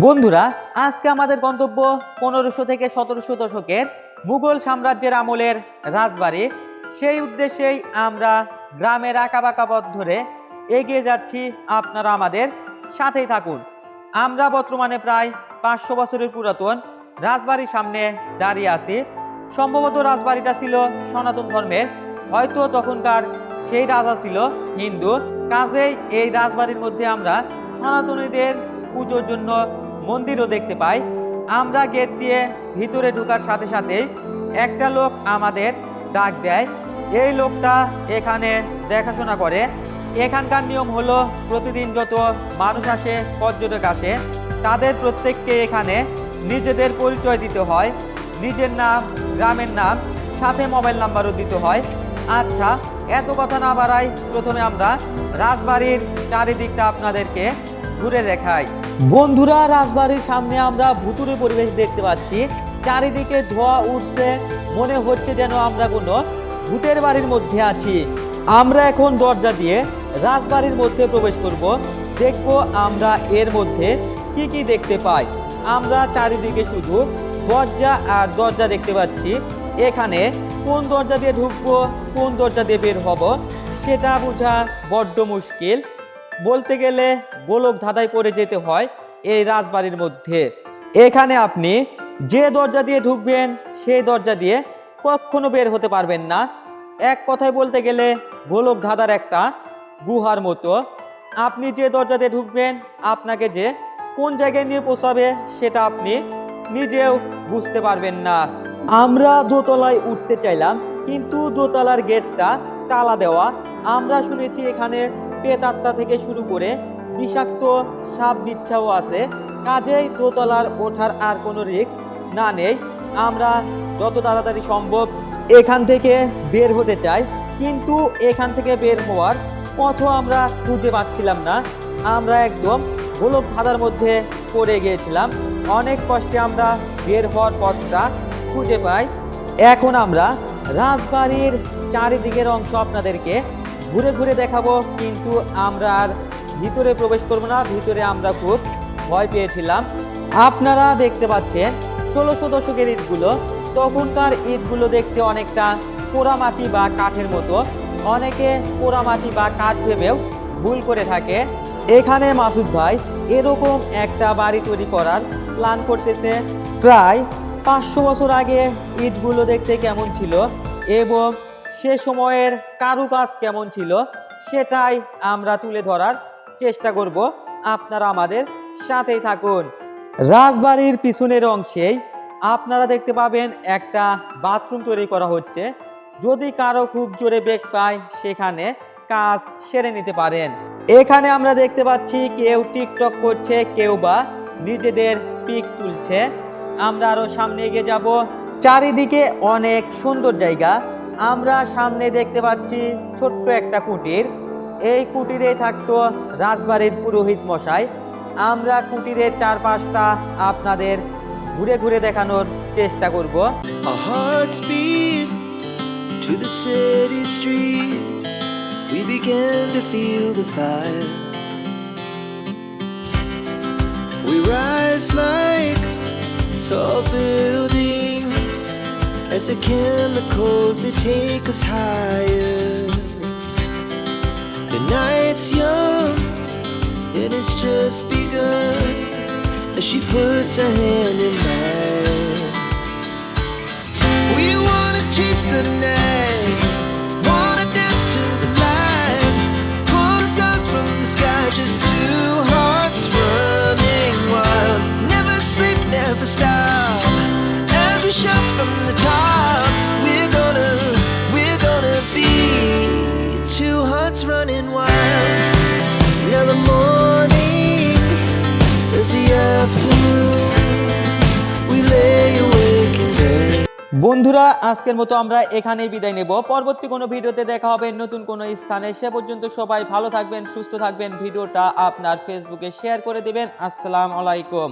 বন্ধুরা, আজকে আমাদের গন্তব্য পনেরোশো থেকে সতেরোশো দশকের মুঘল সাম্রাজ্যের আমলের রাজবাড়ি। সেই উদ্দেশ্যেই আমরা গ্রামের আঁকাবাঁকা পথ ধরে এগিয়ে যাচ্ছি। আপনারা আমাদের সাথেই থাকুন। আমরা বর্তমানে প্রায় পাঁচশো বছরের পুরাতন রাজবাড়ির সামনে দাঁড়িয়ে আছি। সম্ভবত রাজবাড়িটা ছিল সনাতন ধর্মের। হয়তো তখনকার সেই রাজা ছিল হিন্দু। কাজেই এই রাজবাড়ির মধ্যে আমরা সনাতনীদের পুজোর জন্য মন্দিরও দেখতে পাই। আমরা গেট দিয়ে ভিতরে ঢোকার সাথে সাথে একটা লোক আমাদের ডাক দেয়। এই লোকটা এখানে দেখাশোনা করে। এখানকার নিয়ম হলো প্রতিদিন যত মানুষ আসে, পর্যটক আসে, তাদের প্রত্যেককে এখানে নিজেদের পরিচয় দিতে হয়। নিজের নাম, গ্রামের নাম, সাথে মোবাইল নাম্বারও দিতে হয়। আচ্ছা এত কথা না বাড়াই প্রথমে আমরা রাজবাড়ির চারিদিকটা আপনাদেরকে ঘুরে দেখাই। বন্ধুরা, রাজবাড়ির সামনে আমরা ভুতুরে পরিবেশ দেখতে পাচ্ছি। চারিদিকে ধোয়া উঠছে, মনে হচ্ছে যেন আমরা কোনো ভূতের বাড়ির মধ্যে আছি। আমরা এখন দরজা দিয়ে রাজবাড়ির মধ্যে প্রবেশ করব। দেখব আমরা এর মধ্যে কি কি দেখতে পাই। আমরা চারিদিকে শুধু দরজা আর দরজা দেখতে পাচ্ছি। এখানে কোন দরজা দিয়ে ঢুকবো, কোন দরজা দিয়ে বের হব, সেটা বোঝা বড্ড মুশকিল। বলতে গেলে গোলক ধাঁধায় পড়ে যেতে হয় এই রাজবাড়ির মধ্যে। এখানে আপনি যে দরজা দিয়ে ঢুকবেন, সেই দরজা দিয়ে কখনো বের হতে পারবেন না। এক কথায় বলতে গেলে গোলক ধাঁধার একটা গুহার মতো। আপনি যে দরজা দিয়ে ঢুকবেন, আপনাকে যে কোন জায়গায় নিয়ে পৌঁছাবে, সেটা আপনি নিজেও বুঝতে পারবেন না। আমরা দোতলায় উঠতে চাইলাম, কিন্তু দোতলার গেটটা তালা দেওয়া। আমরা শুনেছি এখানে পেতাত্তা থেকে শুরু করে বিষাক্ত সাপ বিচ্ছাও আছে। কাজেই দোতলার ওঠার আর কোনো রিস্ক না নেই। আমরা যত তাড়াতাড়ি সম্ভব এখান থেকে বের হতে চাই। কিন্তু এখান থেকে বের হওয়ার পথও আমরা খুঁজে পাচ্ছিলাম না। আমরা একদম গোলক ধাঁধার মধ্যে পড়ে গিয়েছিলাম। অনেক কষ্টে আমরা বের হওয়ার পথটা খুঁজে পাই। এখন আমরা রাজবাড়ির চারিদিকের অংশ আপনাদেরকে ঘুরে ঘুরে দেখাবো। কিন্তু আমরা আর ভিতরে প্রবেশ করব না, ভিতরে আমরা খুব ভয় পেয়েছিলাম। আপনারা দেখতে পাচ্ছেন, ষোলোশো দশকের ইটগুলো তখনকার ইটগুলো দেখতে অনেকটা পোড়ামাটি বা কাঠের মতো। অনেকে পোড়ামাটি বা কাঠ ভেবেও ভুল করে থাকে। এখানে মাসুদ ভাই এরকম একটা বাড়ি তৈরি করার প্ল্যান করতেছে। প্রায় পাঁচশো বছর আগে ইটগুলো দেখতে কেমন ছিল এবং সে সময়ের কারুকাজ কেমন ছিল, সেটাই আমরা তুলে ধরার চেষ্টা করব আপনারা আমাদের সাথেই থাকুন। রাজবাড়ির পিছনের অংশেই আপনারা দেখতে পাবেন একটা বাথরুম তৈরি করা হচ্ছে। যদি কারও খুব জোরে বেগ পায়, সেখানে কাজ সেরে নিতে পারেন। এখানে আমরা দেখতে পাচ্ছি কেউ টিকটক করছে, কেউ বা নিজেদের পিক তুলছে। আমরা আরও সামনে এগিয়ে যাব। চারিদিকে অনেক সুন্দর জায়গা। আমরা সামনে দেখতে পাচ্ছি ছোট্ট একটা কুটির। এই কুটিরে থাকতো রাজবাড়ির পুরোহিত মশাই আমরা কুটিরের চারপাশটা আপনাদের ঘুরে ঘুরে দেখানোর চেষ্টা করব to the city streets. We began to feel the fire. We rise like tall buildings as the chemicals they take us higher. Just begun as she puts her hand in mine. We wanna chase the night, wanna dance to the light. Pull stars from the sky, just two hearts running wild. Never sleep, never stop. As we shout from the top, we're gonna, we're gonna be two hearts running wild. বন্ধুরা, আজকের মতো আমরা এখানেই বিদায় নেব। পরবর্তী কোনো ভিডিওতে দেখা হবে নতুন কোনো স্থানে। সে পর্যন্ত সবাই ভালো থাকবেন, সুস্থ থাকবেন। ভিডিওটা আপনার ফেসবুকে শেয়ার করে দেবেন। আসসালাম আলাইকুম।